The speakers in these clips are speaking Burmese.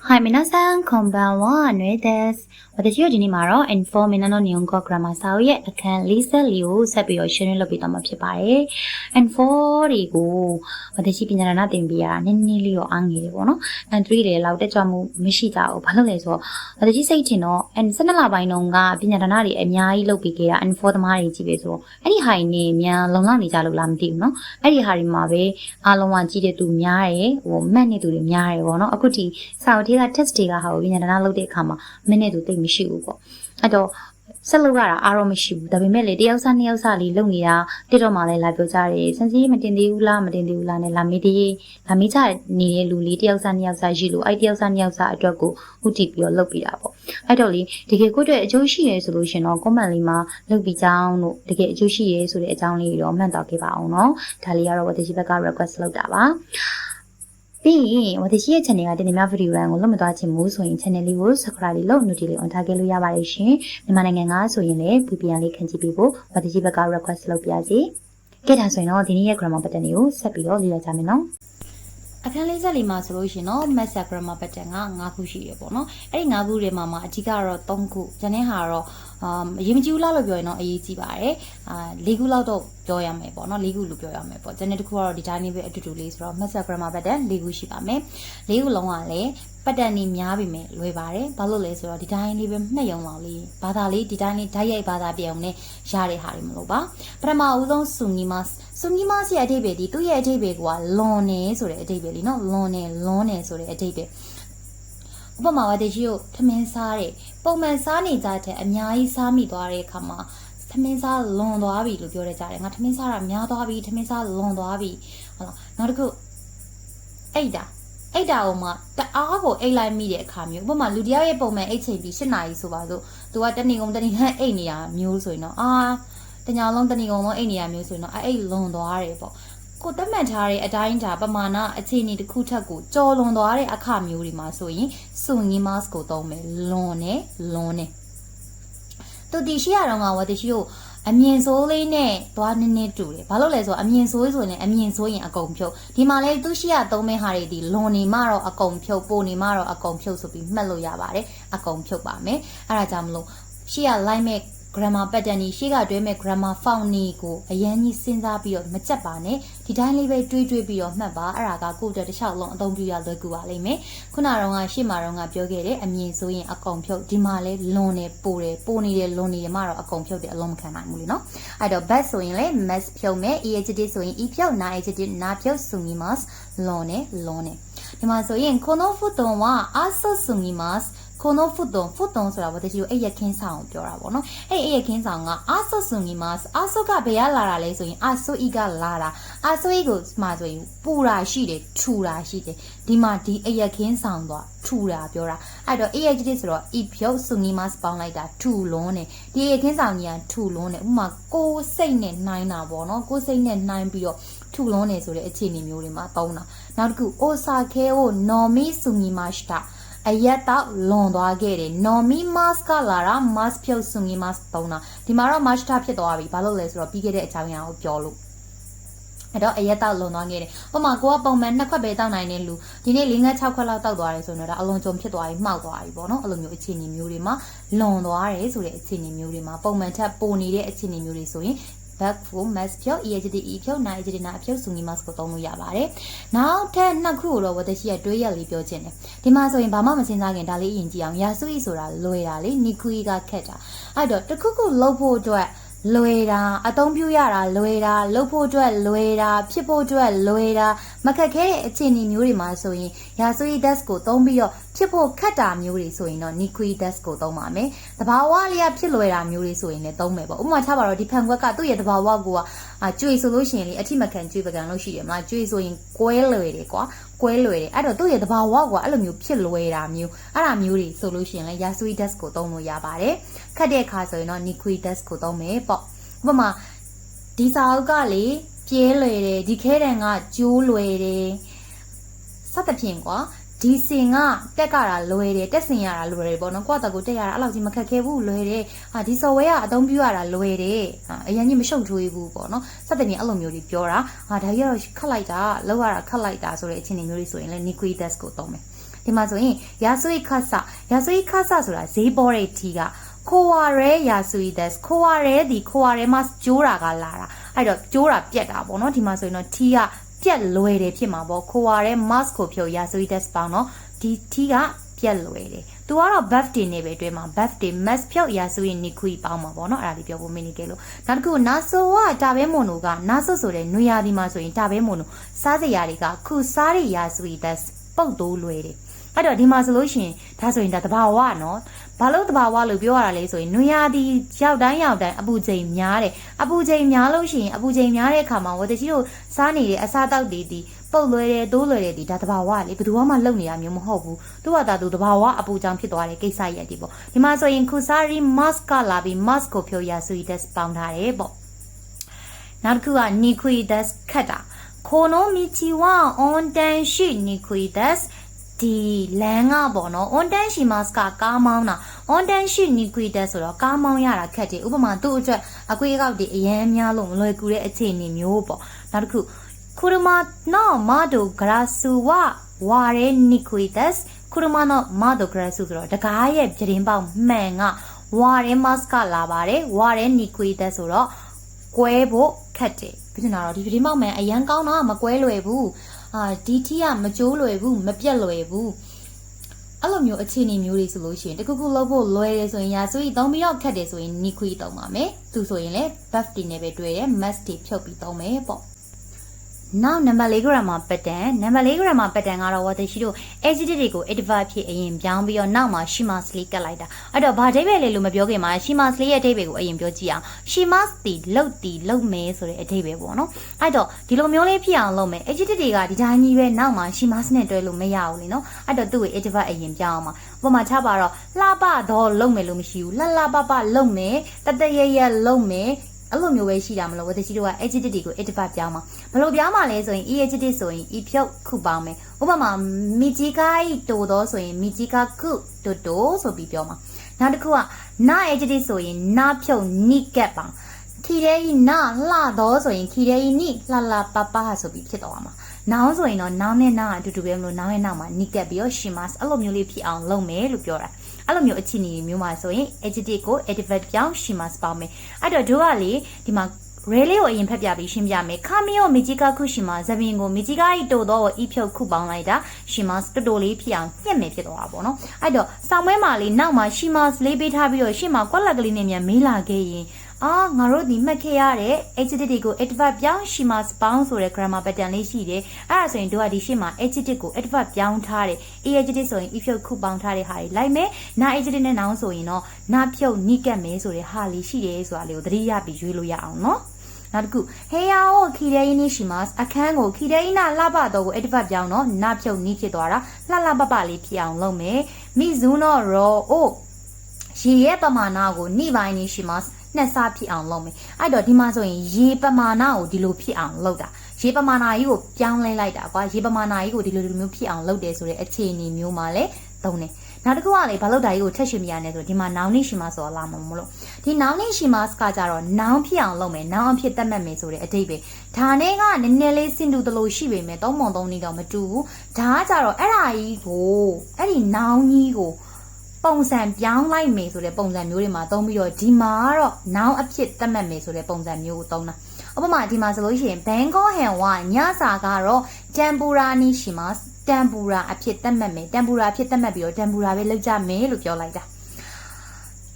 はい、皆さん、こんばんは、ぬえです。私はဒီနေ့မှာတော့ Info Minano Nyongo Grammar စာအုပ်ရဲ့အခန်း44ကိုဆက်ပြီးတော့ရှင်းလင်းလုပ်ပြသွားမှာဖြစ်ပါတယ်။ Info တွေကို私ပညာရဏသင်ပေးရတာနည်းနည်းလေးတော့အားငယ်တယ်ပေါ့နော်။ N3 တွေလောက်တက်ကြွမှုမရှိကြဘူး။ဘာလို့လဲဆိုတော့私စိတ်ထင်တော့ N12 လပိုင်းတုန်းကပညာရဏတွေအများကြီးလုပ်ပြီးခဲ့တာ N4 သမားတွေကြီးပဲဆိုတော့အဲ့ဒီဟာတွေနေမြန်လုံလောက်နေကြလို့လားမသိဘူးနော်။အဲ့ဒီဟာတွေမှာပဲအားလုံးကကြီးတဲ့သူများတယ်ဟိုမှတ်နေသူတွေများတယ်ပေါ့နော်။အခုဒီစာအုပ် တွေက test တွေကဟာကိုပညာရဏလုပ်တဲ့အခါမှာမနဲ့သူတိတ်မရှိဘူးပေါ့အဲ့တော့ဆက်လုပ်ရတာအားတော့မရှိဘူးဒါပေမဲ့လေတယောက်စားနှစ်ယောက်စားလေးလုပ်နေတာတက်တော့မှလည်းလာပြောကြတယ်စင်စီမတင်သေးဘူးလားမတင်သေးဘူးလားနဲ့လာမေးတည်းလာမေးကြနေတဲ့လူလေးတယောက်စားနှစ်ယောက်စားရှိလို့အဲ့တယောက်စားနှစ်ယောက်စားအတွက်ကိုဥတီပြီးတော့လုပ်ပြီးတာပေါ့အဲ့တော့လေတကယ်ကိုယ့်အတွက်အကျိုးရှိရဲဆိုလို့ရှင်တော့ comment လေးမှာလုပ်ပြီးကြောင်းတို့တကယ်အကျိုးရှိရဲဆိုတဲ့အကြောင်းလေးတော့မှတ်တော့ခဲ့ပါအောင်နော်ဒါလေးကတော့ဝတရှိဘက်က request လုပ်တာပါ ပြီးရင်ဝတရှိရဲ့ channel ကတင်နေများဗီဒီယိုတိုင်းကိုလွတ်မသွားချင်ဘူးဆိုရင် channel လေးကို subscribe လေးလုပ် notification လေး on ထားခဲ့လို့ရပါတယ်ရှင်မြန်မာနိုင်ငံကဆိုရင်လည်း VPN လေးခန့်ကြည့်ပေးဖို့ဝတရှိဘက်က request လုပ်ပြစီကြည့်တာဆိုရင်တော့ဒီနေ့ရဲ့ grammar pattern တွေကိုဆက်ပြီးတော့လေ့လာကြမယ်နော်အခန်းလေးဆက်လေးမှာဆိုလို့ရှိရင်တော့ master grammar pattern က9ခုရှိရပေါ့နော်အဲ့ဒီ9ခုတွေမှာမှာအဓိကတော့3ခုကျန်တဲ့ဟာကတော့ အာအရေးမကြီးဘူးလားလို့ပြောရင်တော့အရေးကြီးပါတယ်အာ၄ခုလောက်တော့ပြောရမယ်ပေါ့နော်၄ခုလို့ပြောရမယ်ပေါ့ကျန်တဲ့တစ်ခုကတော့ဒီတိုင်းလေးပဲအတူတူလေးဆိုတော့ master grammar pattern ၄ခုရှိပါမယ်၄ခုလုံးကလည်းပတ်တန်နေများပြီမဲ့လွယ်ပါတယ်ဘာလို့လဲဆိုတော့ဒီတိုင်းလေးပဲမှတ်ရုံလောက်လေးဘာသာလေးဒီတိုင်းလေးဓာတ်ရိုက်ဘာသာပြောင်းနဲ့ရတဲ့ဟာတွေမလို့ပါပထမဦးဆုံးဆူငီမတ်ဆူငီမတ်ရဲ့အဓိပ္ပာယ်ဒီသူ့ရဲ့အဓိပ္ပာယ်ကလွန်နေဆိုတဲ့အဓိပ္ပာယ်လीနော်လွန်နေလွန်နေဆိုတဲ့အဓိပ္ပာယ်ဥပမာဝတ္တရှိကိုထမင်းစားတဲ့ ပုံမှန်စားနေကြတဲ့အများကြီးစားမိသွားတဲ့အခါမှာထမင်းစားလွန်သွားပြီလို့ပြောရကြတယ်ငါထမင်းစားတာများသွားပြီထမင်းစားလွန်သွားပြီဟုတ်လားနောက်တစ်ခုအိတ်တာအိတ်တာကိုမှတအားကိုအိတ်လိုက်မိတဲ့အခါမျိုးဥပမာလူတယောက်ရဲ့ပုံမှန်အိတ်ချိန်ပြီး၈နာရီဆိုပါစို့သူကတဏီကုံတဏီဟန်အိတ်နေတာမျိုးဆိုရင်တော့အာတညာလုံးတဏီကုံလုံးအိတ်နေရမျိုးဆိုရင်တော့အဲ့အိတ်လွန်သွားတယ်ပေါ့ ကိုတက်မှတ်ထားတဲ့အတိုင်းဒါပမာဏအခြေအနေတစ်ခုထက်ကိုကြော်လွန်သွားတဲ့အခါမျိုးတွေမှာဆိုရင်စွန်ငီမတ်ကိုသုံးမယ်လွန်နဲ့လွန်နဲ့သူတီရှိရတော့ကဝတီရှိကိုအမြင်ဆိုးလေးနဲ့သွားနည်းနည်းတူတယ်။ဘာလို့လဲဆိုတော့အမြင်ဆိုးဆိုရင်လည်းအမြင်ဆိုးရင်အကုန်ဖြုတ်။ဒီမှာလဲသူရှိရသုံးမဲ့ဟာတွေဒီလွန်နေမှတော့အကုန်ဖြုတ်ပိုနေမှတော့အကုန်ဖြုတ်ဆိုပြီးမှတ်လို့ရပါတယ်။အကုန်ဖြုတ်ပါမယ်။အဲဒါကြောင့်မလို့ရှိရလိုက်မဲ့ grammar pattern ကြီးရှေ့ကတွဲမဲ့ grammar font နေကိုအရင်ကြီးစဉ်းစားပြီးတော့မကြက်ပါနဲ့ ဒီတိုင်းလေးပဲတွေးတွေးပြီးတော့မှတ်ပါအဲ့ဒါကကိုယ့်အတွက်တစ်လျှောက်လုံးအသုံးပြုရလွယ်ကူပါလိမ့်မယ်ခုနကတော့ကရှေ့မှာတော့ကပြောခဲ့တယ်အမြင်ဆိုရင်အကုန်ဖြုတ်ဒီမှာလဲလွန်နေပိုတယ်ပိုနေတယ်လွန်နေတယ်မှတော့အကုန်ဖြုတ်တယ်အလုံးမခံနိုင်ဘူးလေနော်အဲ့တော့ bad ဆိုရင်လဲ mess ဖြုတ်မယ် adjective ဆိုရင် e ဖြုတ် na adjective na ဖြုတ်ဆိုမိ mas လွန်နေလွန်နေဒီမှာဆိုရင်この布団は朝すぎます この布団布団ဆိုတာ私တို့အဲ့ရခင်းဆောင်ကိုပြောတာပေါ့နော်အဲ့အဲ့ရခင်းဆောင်ကအာဆုစုံကြီးမှာအာဆုကဘယ်ကလာတာလဲဆိုရင်အာဆုဤကလာတာအာဆုဤကိုမှဆိုရင်ပူတာရှိတယ်ထူတာရှိတယ်ဒီမှာဒီအဲ့ရခင်းဆောင်တော့ထူတာပြောတာအဲ့တော့အဲ့ရကြီးဆိုတော့ဤဖြုတ်စုံကြီးမှာပေါင်းလိုက်တာထူလွန်းတယ်ဒီရခင်းဆောင်ကြီးကထူလွန်းတယ်ဥမာကိုယ်စိတ်နဲ့နှိုင်းတာပေါ့နော်ကိုယ်စိတ်နဲ့နှိုင်းပြီးတော့ထူလွန်းနေဆိုတဲ့အခြေအနေမျိုးတွေမှာသုံးတာနောက်တစ်ခုအိုဆာခဲကိုနော်မီစုံကြီးမှာရှတာ အရက်တော့လွန်သွားခဲ့တယ် normi mask ကလာတာ mask ဖြုတ်စုံကြီး mask သုံးတာဒီမှာတော့ mask ဖြစ်သွားပြီဘာလို့လဲဆိုတော့ပြီးခဲ့တဲ့အကြောင်းအရာကိုပြောလို့အဲ့တော့အရက်တော့လွန်သွားခဲ့တယ်။ဥပမာကိုကပုံမှန်နှစ်ခွက်ပဲတောက်နိုင်တဲ့လူဒီနေ့၄၅6ခွက်လောက်တောက်သွားတယ်ဆိုတော့ဒါအလွန်ကြုံဖြစ်သွားပြီးမှောက်သွားပြီပေါ့နော်။အဲ့လိုမျိုးအခြေအနေမျိုးတွေမှာလွန်သွားတယ်ဆိုတဲ့အခြေအနေမျိုးတွေမှာပုံမှန်ထက်ပိုနေတဲ့အခြေအနေမျိုးတွေဆိုရင် back for mass ဖြုတ် EHD E ဖြုတ် NIHD နာဖြုတ်စုငီ mask ကိုသုံးလို့ရပါတယ်။နောက်ထပ်နှစ်ခုကိုတော့ဝတရှိရတွေးရက်လေးပြောချင်တယ်။ဒီမှာဆိုရင်ဘာမှမစင်စားခင်ဒါလေးအရင်ကြည့်အောင်ရာစုဤဆိုတာလွယ်တာလေနီခွီကခက်တာ။အဲ့တော့တခုခုလှုပ်ဖို့အတွက်လွယ်တာအသုံးပြုရတာလွယ်တာလှုပ်ဖို့အတွက်လွယ်တာဖြစ်ဖို့အတွက်လွယ်တာမခက်ခဲတဲ့အခြေအနေမျိုးတွေမှာဆိုရင်ရာစုရီ desk ကိုသုံးပြီးတော့ဖြစ်ဖို့ခက်တာမျိုးတွေဆိုရင်တော့ niqui desk ကိုသုံးပါမယ်။တဘာဝလေးကဖြစ်လွယ်တာမျိုးတွေဆိုရင်လည်းသုံးမယ်ပေါ့။ဥပမာချပါတော့ဒီဖန်ခွက်ကသူ့ရဲ့တဘာဝကိုကကျွေဆိုလို့ရှိရင်လေအထိမခံကျွေပကံလို့ရှိတယ်မလား။ကျွေဆိုရင်ကွဲလွယ်တယ်ကွာ။ကွဲလွယ်တယ်။အဲ့တော့သူ့ရဲ့တဘာဝကအဲ့လိုမျိုးဖြစ်လွယ်တာမျိုးအဲ့ဒါမျိုးတွေဆိုလို့ရှိရင်လည်းရာစုရီ desk ကိုသုံးလို့ရပါတယ်။ခက်တဲ့အခါဆိုရင်တော့ niqui desk ကိုသုံးမယ်ပေါ့။ဥပမာဒီစာအုပ်ကလေ ပြဲလွယ်တယ်ဒီခဲတံကကျိုးလွယ်တယ်စသဖြင့်ကွာဒီစင်ကတက်ကတာလွယ်တယ်တက်စင်ရတာလွယ်တယ်ပေါ့နော်ကိုယ့်အတကူတက်ရတာအဲ့လောက်ကြီးမခက်ခဲဘူးလွယ်တယ်ဟာဒီ software ကအသုံးပြုရတာလွယ်တယ်ဟာအရင်ကြီးမရှုပ်ထွေးဘူးပေါ့နော်စသဖြင့်အဲ့လိုမျိုးတွေပြောတာဟာဒါကြီးကတော့ခက်လိုက်တာလောက်ရတာခက်လိုက်တာဆိုတဲ့အခြေအနေမျိုးတွေဆိုရင်လည်း Niqui Desk ကိုသုံးမယ်ဒီမှာဆိုရင်ယာဆွေခတ်ဆာယာဆွေခတ်ဆာဆိုတာဈေးပေါ်တဲ့ T ကခိုဝါရဲယာဆွေ das ခိုဝါရဲဒီခိုဝါရဲမှာကျိုးတာကလာတာ အဲ့တော့ကျိုးတာပြက်တာပေါ့နော်ဒီမှာဆိုရင်တော့ T ကပြက်လွယ်တယ်ဖြစ်မှာပေါ့ခိုဝါရဲ mask ကိုဖြုတ်ယာဆွေ das ပေါင်းတော့ဒီ T ကပြက်လွယ်တယ်သူကတော့ birthday နေပဲတွေ့မှာ birthday mask ဖြုတ်ရာဆိုရင်နိခွေပေါင်းမှာပေါ့နော်အဲ့ဒါလေးပြောဖို့မင်းနေကြလို့နောက်တစ်ခုနာဆိုကတာဘဲမွန်တို့ကနာဆိုဆိုတဲ့နွေရာသီမှာဆိုရင်တာဘဲမွန်တို့စားစရာတွေကခုစားရရာဆိုရင် that's ပုတ်တိုးလွယ်တယ်အဲ့တော့ဒီမှာဆိုလို့ရှိရင်ဒါဆိုရင်ဒါတဘာဝနော် ဘာလို့တဘာဝလို့ပြောရတာလဲဆိုရင်နွေရာသီရောက်တိုင်းရောက်တိုင်းအပူချိန်များတယ်အပူချိန်များလို့ရှိရင်အပူချိန်များတဲ့အခါမှာဝတကြီးတို့စားနေတဲ့အစားတောက်တွေဒီပုတ်လွယ်တယ်တိုးလွယ်တယ်ဒီဒါတဘာဝလေဘယ်သူမှလုံနေတာမျိုးမဟုတ်ဘူးသူကသာသူတဘာဝအပူကြောင့်ဖြစ်သွားတဲ့ကိစ္စရက်ဒီပေါ့ဒီမှာဆိုရင်ခုစားရီ mask ကလာပြီး mask ကိုဖြုတ်ရဆိုရင် test ပေါင်းထားတယ်ပေါ့နောက်တစ်ခုက niquidas ခတ်တာခိုနိုမီချီဝါ on tan ရှိ niquidas ဒီလမ်းကပေါ့နော် on tan ရှိ mask ကကားမောင်းတာ on tan ရှိ niquidas ဆိုတော့ကားမောင်းရတာခက်တယ်ဥပမာသူ့အတွက်အကွေးကောက်တွေအရန်များလို့မလွယ်ကူတဲ့အခြေအနေမျိုးပေါ့နောက်တစ်ခု Kuruma no mado grasu wa ware niquitas Kuruma no mado grasu ဆိုတော့တကားရဲ့ပြတင်းပေါက်မှန်က ware mask ကလာပါတယ် ware niquitas ဆိုတော့ကွဲဖို့ခက်တယ်ပြဿနာတော့ဒီပြတင်းပေါက်မှန်အရန်ကောင်းတာမကွဲလွယ်ဘူး အာဒီထီကမကျိုးလွယ်ဘူးမပြက်လွယ်ဘူးအဲ့လိုမျိုးအခြေအနေမျိုးတွေဆိုလို့ရှိရင်တခုခုလုပ်ဖို့လွယ်တယ်ဆိုရင်ရာဆိုရင်သုံးပြီးတော့ခက်တယ်ဆိုရင် niqui သုံးပါမယ်သူဆိုရင်လည်း buff တွေနဲ့ပဲတွေ့တယ် mask တွေဖြုတ်ပြီးသုံးမယ်ပေါ့ နောက်နံပါတ်၄ grammar pattern နံပါတ်၄ grammar pattern ကတော့ what ရှိတို့ adjective တွေကို adverb ဖြစ်အရင်ပြောင်းပြီးတော့နောက်မှာ she must လေးကတ်လိုက်တာအဲ့တော့ဘာအဓိပ္ပာယ်လဲလို့မပြောခင်မှာ she must လေးရဲ့အဓိပ္ပာယ်ကိုအရင်ပြောကြည့်အောင် she must တီလုတ်တီလုတ်မယ်ဆိုတဲ့အဓိပ္ပာယ်ပေါ့နော်အဲ့တော့ဒီလိုမျိုးလေးဖြစ်အောင်လုပ်မယ် adjective တွေကဒီတိုင်းကြီးပဲနောက်မှာ she must နဲ့တွဲလို့မရဘူးလေနော်အဲ့တော့သူ့ရဲ့ adverb အရင်ပြောင်းအောင်ပါဥပမာထားပါတော့လှပတော့လုံမယ်လို့မရှိဘူးလှလှပပလုံမယ်တတရရလုံမယ် အဲ့လိုမျိုးပဲရှိတာမလို့ဝတရှိတို့က adjective တွေကို adverb ပြောင်းမှာဘယ်လိုပြောင်းမှာလဲဆိုရင် e adjective ဆိုရင် e ဖြုတ်ခုပေါင်းမယ်ဥပမာမီဂျီကိုင်းတိုတော့ဆိုရင်မီဂျီကခုတိုတိုဆိုပြီးပြောမှာနောက်တစ်ခုက na adjective ဆိုရင် na ဖြုတ် ni ကက်ပါခီရဲကြီးနာလှတော့ဆိုရင်ခီရဲကြီးနိလှလှပပဆိုပြီးဖြစ်သွားမှာ နောင်ဆိုရင်တော့နောင်နဲ့နာအတူတူပဲမလို့နောင်ရဲ့နောက်မှာနိကက်ပြီးတော့ရှင်မတ်အဲ့လိုမျိုးလေးဖြစ်အောင်လုပ်မယ်လို့ပြောတာအဲ့လိုမျိုးအခြေအနေမျိုးမှာဆိုရင် adjective ကို adverb ပြောင်းရှင်မတ်ပေါင်းမယ်အဲ့တော့တို့ကလေဒီမှာရဲလေးကိုအရင်ဖက်ပြပြီးရှင်းပြမယ်ခါမီယိုမီဂျီကာခုရှိမှာဇပင်ကိုမီဂျီကာဤတိုတော့ဤဖြုတ်ခုပေါင်းလိုက်တာရှီမတ်တိုတိုလေးဖြစ်အောင်ညှက်မယ်ဖြစ်သွားတာပေါ့နော်အဲ့တော့ဆောင်းပွဲမှာလေးနောက်မှာရှီမတ်လေးပေးထားပြီးတော့ရှေ့မှာကွက်လက်ကလေးနဲ့မြန်မေးလာခဲ့ရင် အာငါတို့ဒီမှတ်ခဲ့ရတဲ့ adjective တွေကို adverb ပြောင်း she must ပေါင်းဆိုတဲ့ grammar pattern လေးရှိတယ်။အဲ့ဒါဆိုရင်တို့ကဒီရှေ့မှာ adjective ကို adverb ပြောင်းထားတယ်။ a adjective ဆိုရင် if ဖြုတ်ခုပေါင်းထားတဲ့ဟာတွေလိုက်မယ်။ na adjective နဲ့ noun ဆိုရင်တော့ na ဖြုတ်နိကတ်မယ်ဆိုတဲ့ဟာလေးရှိတယ်ဆိုတာလေးကိုသတိရပြီးရွေးလို့ရအောင်နော်။နောက်တစ်ခုဟေယာကိုခီရဲင်းနေရှိမှာအခန်းကိုခီရဲင်းနာလှပတော့ကို adverb ပြောင်းတော့နာဖြုတ်နီးဖြစ်သွားတာလှလှပပလေးဖြစ်အောင်လုပ်မယ်မိဇူနောရောအိုရေရဲ့ပမာဏကိုနှိပိုင်းနေရှိမှာ နှစ်စားဖြစ်အောင်လုပ်မယ်အဲ့တော့ဒီမှာဆိုရင်ရေပမာဏကိုဒီလိုဖြစ်အောင်လုပ်တာရေပမာဏကြီးကိုပြောင်းလဲလိုက်တာကွာရေပမာဏကြီးကိုဒီလိုဒီလိုမျိုးဖြစ်အောင်လုပ်တယ်ဆိုတဲ့အခြေအနေမျိုးမှာလည်းသုံးတယ်နောက်တစ်ခုကလေဘာလို့ဒါကြီးကိုထက်ရှင်မရနဲ့ဆိုဒီမှာ noun နဲ့ရှိမှဆိုတော့လာမှာမလို့ဒီ noun နဲ့ရှိမှကကြတော့ noun ဖြစ်အောင်လုပ်မယ် noun အဖြစ်သတ်မှတ်မယ်ဆိုတဲ့အတိတ်ပဲဒါနဲ့ကနည်းနည်းလေးစင်တူတလို့ရှိပေမဲ့သုံးပုံသုံးနည်းတော့မတူဘူးဒါကကြတော့အဲ့ဒါကြီးကိုအဲ့ဒီ noun ကြီးကို ပုံစံပြောင်းလိုက်မယ်ဆိုတဲ့ပုံစံမျိုးတွေမှာသုံးပြီးတော့ဒီမှာကတော့ noun အဖြစ်သတ်မှတ်မယ်ဆိုတဲ့ပုံစံမျိုးကိုသုံးတာဥပမာဒီမှာဆိုလို့ရှိရင် Bangkok ဟန်ဝညစာကတော့ tempura နီရှိမှာတမ်ပူရာအဖြစ်သတ်မှတ်မယ်တမ်ပူရာအဖြစ်သတ်မှတ်ပြီးတော့တမ်ပူရာပဲလောက်ကြမယ်လို့ပြောလိုက်တာ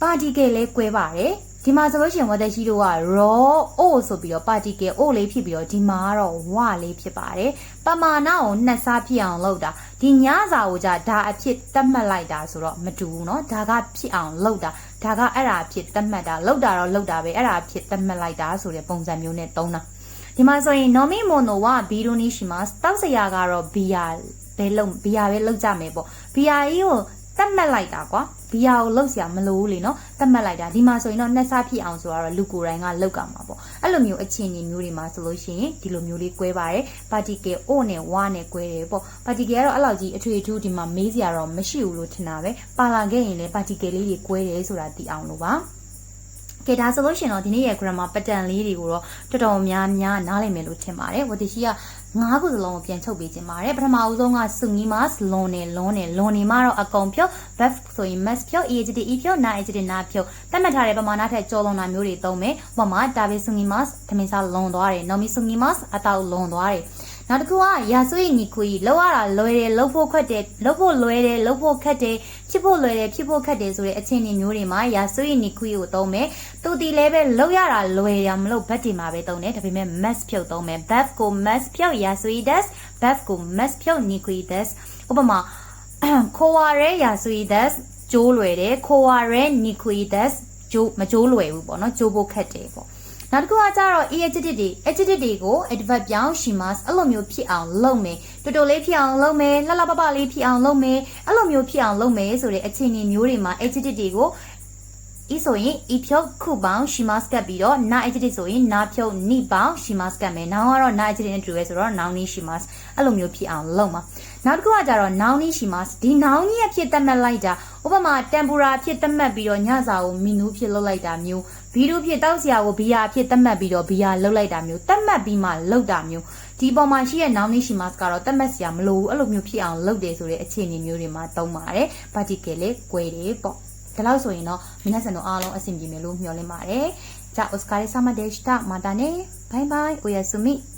ပါတီကယ်လဲ꿰ပါတယ်ဒီမှာဆိုလို့ရှိရင်ဝတ်သက်ရှိတို့က raw o ဆိုပြီးတော့ particle o လေးဖြစ်ပြီးတော့ဒီမှာကတော့ w လေးဖြစ်ပါတယ်ပမာဏကိုနှစ်စားဖြစ်အောင်လုပ်တာ ဒီညစာကိုじゃဒါအဖြစ်သတ်မှတ်လိုက်တာဆိုတော့မတူဘူးเนาะဒါကဖြစ်အောင်လုပ်တာဒါကအဲ့ဒါအဖြစ်သတ်မှတ်တာလုပ်တာတော့လုပ်တာပဲအဲ့ဒါအဖြစ်သတ်မှတ်လိုက်တာဆိုတဲ့ပုံစံမျိုးနဲ့သုံးတာဒီမှာဆိုရင် nomi mono ကဘီရိုနီရှိမှာတောက်စရာကတော့ဘီယာပဲလုံဘီယာပဲလုံကြမယ်ပေါ့ဘီယာကြီးကို တတ်မှတ်လိုက်တာကွာဒီဟာကိုလောက်စရာမလိုဘူးလေနော်တတ်မှတ်လိုက်တာဒီမှာဆိုရင်တော့နှက်စားဖြစ်အောင်ဆိုတော့လူကိုယ်တိုင်ကလောက်ကြမှာပေါ့အဲ့လိုမျိုးအခြေအနေမျိုးတွေမှာဆိုလို့ရှိရင်ဒီလိုမျိုးလေး꿰ပါတယ် particle o နဲ့ wa နဲ့꿰တယ်ပေါ့ particle ကတော့အဲ့လောက်ကြီးအထွေထူးဒီမှာမေးစရာတော့မရှိဘူးလို့ထင်တာပဲပါလာခဲ့ရင်လည်း particle လေးတွေ꿰တယ်ဆိုတာသိအောင်လို့ပါ ကဲဒါဆိုလို့ရှိရင်တော့ဒီနေ့ရဲ့ grammar pattern လေးတွေကိုတော့တော်တော်များများနားလည်မယ်လို့ထင်ပါတယ်ဝတိရှိကငါးခုစလုံးကိုပြန်ချုပ်ပေးခြင်းပါတယ်ပထမအဦးဆုံးက sungimas လွန်နေလွန်နေလွန်နေမှတော့အကုန်ဖြုတ် verb ဆိုရင် must ဖြုတ် ed e ဖြုတ် na ed နာဖြုတ်တတ်မှတ်ထားတဲ့ပမာဏထက်ကျော်လွန်တာမျိုးတွေသုံးမယ်ဥပမာ david sungimas သမင်စားလွန်သွားတယ် nomi sungimas အတောက်လွန်သွားတယ် နောက်တစ်ခုကရာဆွေးညီခွေလောက်ရတာလွယ်တယ်လောက်ဖို့ခက်တယ်လောက်ဖို့လွယ်တယ်လောက်ဖို့ခက်တယ်ဖြစ်ဖို့လွယ်တယ်ဖြစ်ဖို့ခက်တယ်ဆိုတဲ့အခြေအနေမျိုးတွေမှာရာဆွေးညီခွေကိုသုံးမယ်သူတီလည်းပဲလောက်ရတာလွယ်ရမလို့ဘတ်တွေမှာပဲသုံးတယ်ဒါပေမဲ့ mass ဖြုတ်သုံးမယ် verb ကို mass ဖြုတ်ရာဆွေး des verb ကို mass ဖြုတ်ညီခွေ des ဥပမာခိုဝါရဲရာဆွေး des ကျိုးလွယ်တယ်ခိုဝါရဲညီခွေ des ကျိုးမကျိုးလွယ်ဘူးပေါ့နော်ကျိုးဖို့ခက်တယ်ပေါ့ နောက်တစ်ခုကကြတော့ e adjective တွေ adjective တွေကို adverb ပြောင်း she must အဲ့လိုမျိုးဖြစ်အောင်လုပ်မယ်တူတူလေးဖြစ်အောင်လုပ်မယ်လှလှပပလေးဖြစ်အောင်လုပ်မယ်အဲ့လိုမျိုးဖြစ်အောင်လုပ်မယ်ဆိုတဲ့အခြေအနေမျိုးတွေမှာ adjective တွေကို ဤဆိုရင်ဤဖြုတ်ခုပေါင်း she must ကပ်ပြီးတော့ na adjective ဆိုရင် na ဖြုတ်နိပေါင်း she must ကပ်မယ်။ noun ကတော့ na adjective နဲ့တူရဲဆိုတော့ noun နီ she must အဲ့လိုမျိုးဖြစ်အောင်လုပ်မှာ။နောက်တစ်ခုကကြတော့ noun နီ she must ဒီ noun ကြီးအဖြစ်သတ်မှတ်လိုက်တာဥပမာ tempura အဖြစ်သတ်မှတ်ပြီးတော့ညစာကို menu ဖြစ်လုပ်လိုက်တာမျိုးဘီဒူဖြစ်တောက်စရာကိုဘီယာအဖြစ်သတ်မှတ်ပြီးတော့ဘီယာလုပ်လိုက်တာမျိုးသတ်မှတ်ပြီးမှလုပ်တာမျိုးဒီပေါ်မှာရှိတဲ့ noun နီ she must ကတော့သတ်မှတ်စရာမလိုဘူးအဲ့လိုမျိုးဖြစ်အောင်လုပ်တယ်ဆိုတဲ့အခြေအနေမျိုးတွေမှာသုံးပါတယ်။ particle လေး꿰တယ်ပေါ့။ ဒါလို့ဆိုရင်တော့မနက်စံတို့အားလုံးအဆင်ပြေမယ်လို့မျှော်လင့်ပါတယ်။じゃあお疲れ様でした。またね。バイバイ。おやすみ。